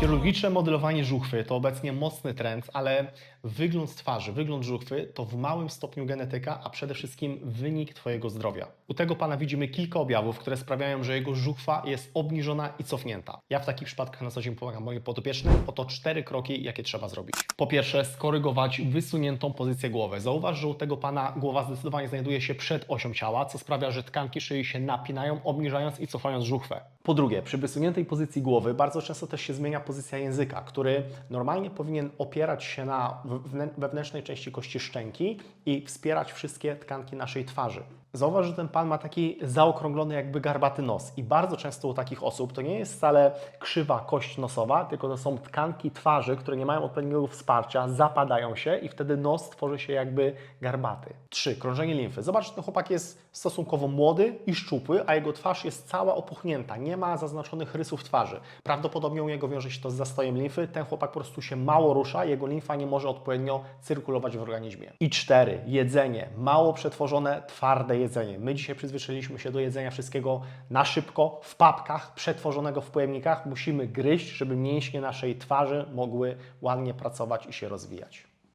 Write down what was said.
Chirurgiczne modelowanie żuchwy to obecnie mocny trend, ale wygląd twarzy, wygląd żuchwy to w małym stopniu genetyka, a przede wszystkim wynik Twojego zdrowia. U tego pana widzimy kilka objawów, które sprawiają, że jego żuchwa jest obniżona i cofnięta. Ja w takich przypadkach na co dzień pomagam moim podopiecznym. Oto cztery kroki, jakie trzeba zrobić. Po pierwsze, skorygować wysuniętą pozycję głowy. Zauważ, że u tego pana głowa zdecydowanie znajduje się przed osią ciała, co sprawia, że tkanki szyi się napinają, obniżając i cofając żuchwę. Po drugie, przy wysuniętej pozycji głowy bardzo często też się zmienia pozycja języka, który normalnie powinien opierać się na wewnę- wewnętrznej części kości szczęki i wspierać wszystkie tkanki naszej twarzy. Zauważ, że ten pan ma taki zaokrąglony, jakby garbaty nos, i bardzo często u takich osób to nie jest wcale krzywa kość nosowa, tylko to są tkanki twarzy, które nie mają odpowiedniego wsparcia, zapadają się i wtedy nos tworzy się jakby garbaty. 3. Krążenie limfy. Zobacz, że ten chłopak jest stosunkowo młody i szczupły, a jego twarz jest cała opuchnięta, nie ma zaznaczonych rysów twarzy. Prawdopodobnie u niego wiąże się to z zastojem limfy. Ten chłopak po prostu się mało rusza, jego limfa nie może odpowiednio cyrkulować w organizmie. I 4. Jedzenie. Mało przetworzone, twarde jedzenie. My dzisiaj przyzwyczailiśmy się do jedzenia wszystkiego na szybko, w papkach, przetworzonego w pojemnikach. Musimy gryźć, żeby mięśnie naszej twarzy mogły ładnie pracować i się rozwijać.